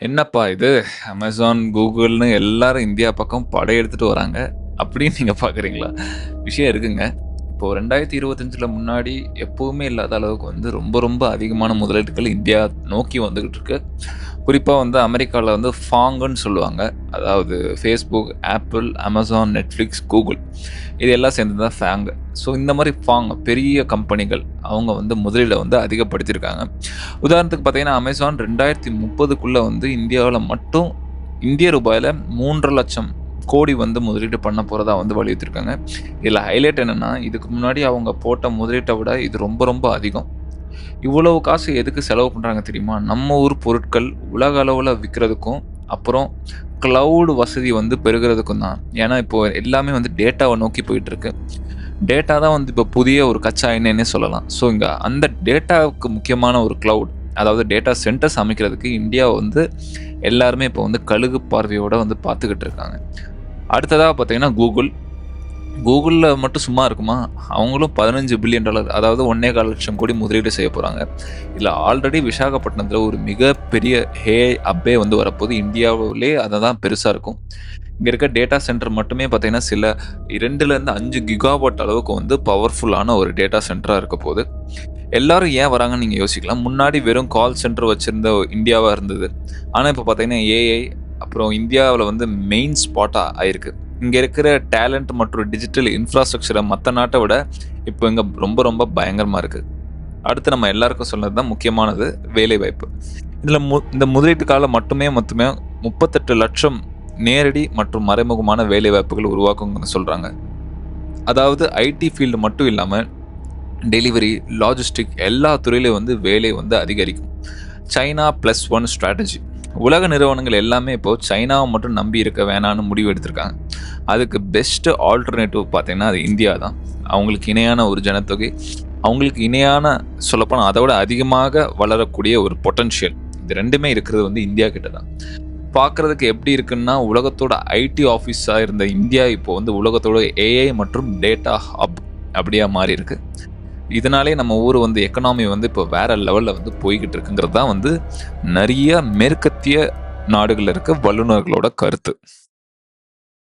என்னப்பா இது அமேசான், கூகுள்னு எல்லாரும் இந்தியா பக்கம் படையெடுத்துட்டு வராங்க. அப்படின்னு நீங்கள் பார்க்குறீங்களா? விஷயம் இருக்குங்க. இப்போ 2025ல முன்னாடி எப்போவுமே இல்லாத அளவுக்கு வந்து ரொம்ப ரொம்ப அதிகமான முதலீடுகள் இந்தியா நோக்கி வந்துக்கிட்டு இருக்கு. குறிப்பாக வந்து அமெரிக்காவில் வந்து ஃபாங்குன்னு சொல்லுவாங்க. அதாவது Facebook Apple Amazon Netflix Google இது எல்லாம் சேர்ந்து தான் ஃபேங்கு ஸோ இந்த மாதிரி ஃபாங் பெரிய கம்பெனிகள் அவங்க வந்து முதலீட வந்து அதிகப்படுத்தியிருக்காங்க. உதாரணத்துக்கு பார்த்தீங்கன்னா, அமேசான் 2030க்குள்ள வந்து இந்தியாவில் மட்டும் இந்திய ரூபாயில் மூன்று லட்சம் கோடி வந்து முதலீடு பண்ண போகிறதா வந்து வலியுறுத்தியிருக்காங்க. இதில் ஹைலைட் என்னன்னா, இதுக்கு முன்னாடி அவங்க போட்ட முதலீட்டை விட இது ரொம்ப ரொம்ப அதிகம். இவ்வளவு காசு எதுக்கு செலவு பண்ணுறாங்க தெரியுமா? நம்ம ஊர் பொருட்கள் உலக அளவில் விற்கிறதுக்கும் அப்புறம் க்ளவுடு வசதி வந்து பெருகிறதுக்கும் தான். ஏன்னா, இப்போ எல்லாமே வந்து டேட்டாவை நோக்கி போயிட்டுருக்கு. டேட்டா தான் வந்து இப்போ புதிய ஒரு கச்சா எண்ணெய்ன்னே சொல்லலாம். ஸோ இங்கே அந்த டேட்டாவுக்கு முக்கியமான ஒரு க்ளவுட் அதாவது டேட்டா சென்டர்ஸ் அமைக்கிறதுக்கு இந்தியா வந்து எல்லாருமே இப்போ வந்து கழுகு பார்வையோடு வந்து பார்த்துக்கிட்டு இருக்காங்க. அடுத்ததாக பார்த்தீங்கன்னா, கூகுள். கூகுளில் மட்டும் சும்மா இருக்குமா? அவங்களும் பதினஞ்சு பில்லியன் டாலர் அதாவது 1,400,000 கோடி முதலீடு செய்ய போகிறாங்க இல்லை ஆல்ரெடி விசாகப்பட்டினத்தில் ஒரு மிகப்பெரிய ஹே அப்பே வந்து வரப்போகுது. அதை தான் பெருசாக இருக்கும். இங்கே இருக்க டேட்டா சென்டர் மட்டுமே பார்த்தீங்கன்னா, சில 2லேருந்து 5 கிகாவாட் அளவுக்கு வந்து பவர்ஃபுல்லான ஒரு டேட்டா சென்டராக இருக்க போகுது. எல்லாரும் ஏன் வராங்கன்னு நீங்கள் யோசிக்கலாம். முன்னாடி வெறும் கால் சென்டர் வச்சுருந்த இந்தியாவாக இருந்தது. ஆனால் இப்போ பார்த்தீங்கன்னா, ஏஐ அப்புறம் இந்தியாவில் வந்து மெயின் ஸ்பாட்டாக ஆயிருக்கு. இங்கே இருக்கிற டேலண்ட் மற்றும் டிஜிட்டல் இன்ஃப்ராஸ்ட்ரக்சரை மற்ற நாட்டை விட இப்போ இங்கே ரொம்ப ரொம்ப பயங்கரமாக இருக்குது அடுத்து நம்ம எல்லாருக்கும் சொன்னது தான் முக்கியமானது வேலைவாய்ப்பு. இதில் மு இந்த முதலீட்டுக்கால மட்டுமே மொத்தமே 38,00,000 நேரடி மற்றும் மறைமுகமான வேலைவாய்ப்புகள் உருவாக்குங்கன்னு சொல்கிறாங்க அதாவது ஐடி ஃபீல்டு மட்டும் இல்லாமல் டெலிவரி, லாஜிஸ்டிக் எல்லா துறையிலையும் வந்து வேலை வந்து அதிகரிக்கும். சைனா ப்ளஸ் ஒன் ஸ்ட்ராட்டஜி உலக நிறுவனங்கள் எல்லாமே இப்போ சைனாவை மட்டும் நம்பி இருக்க வேணான்னு முடிவு எடுத்திருக்காங்க. அதுக்கு பெஸ்ட் ஆல்டர்னேட்டிவ் பார்த்தீங்கன்னா, அது இந்தியா தான். அவங்களுக்கு இணையான ஒரு ஜனத்தொகை, அவங்களுக்கு இணையான சொல்லப்போனால் அதை விட அதிகமாக வளரக்கூடிய ஒரு பொட்டன்ஷியல் இது ரெண்டுமே இருக்கிறது வந்து இந்தியா கிட்ட தான். பார்க்கறதுக்கு எப்படி இருக்குன்னா, உலகத்தோட ஐடி ஆஃபீஸாக இருந்த இந்தியா இப்போ வந்து உலகத்தோட ஏஐ மற்றும் டேட்டா ஹப் அப்படியா மாறியிருக்கு. இதனாலேயே நம்ம ஊர் வந்து எக்கனாமி வந்து இப்போ வேற லெவலில் வந்து போய்கிட்டு இருக்குங்கிறது தான் வந்து நிறைய மேற்கத்திய நாடுகளில் இருக்க வல்லுனர்களோட கருத்து.